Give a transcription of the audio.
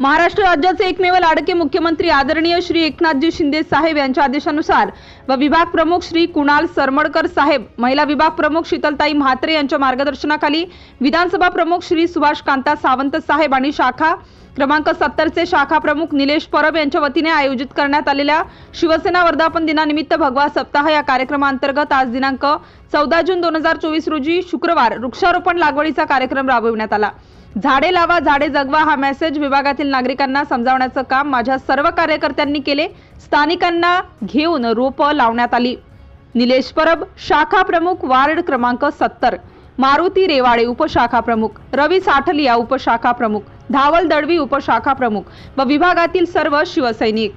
महाराष्ट्र राज्याचे एकमेव लाडके मुख्यमंत्री आदरणीय श्री एकनाथजी शिंदे साहेब यांच्या आदेशानुसार व विभाग प्रमुख श्री कुणाल सरमडकर साहेब महिला विभाग प्रमुख शीतलताई म्हात्रे यांच्या मार्गदर्शनाखाली विधानसभा प्रमुख श्री सुभाष कांता सावंत साहेब आणि शाखा क्रमांक सत्तरचे शाखा प्रमुख निलेश परब यांच्या वतीने आयोजित करण्यात आलेल्या शिवसेना वर्धापन दिनानिमित्त भगवा सप्ताह या कार्यक्रमांतर्गत आज दिनांक चौदा जून दोन हजार चोवीस रोजी शुक्रवार वृक्षारोपण लागवडीचा कार्यक्रम राबविण्यात आला. झाडे लावा झाडे जगवा हा मेसेज विभागातील नागरिकांना समजावण्याचं काम माझ्या सर्व कार्यकर्त्यांनी केले. स्थानिकांना घेऊन रोपं लावण्यात आली. निलेश परब शाखा प्रमुख वार्ड क्रमांक सत्तर. मारुती रेवाडे उपशाखा प्रमुख. रवी साठलिया उपशाखा प्रमुख. धावल दडवी उपशाखा प्रमुख. व विभागातील सर्व शिवसैनिक.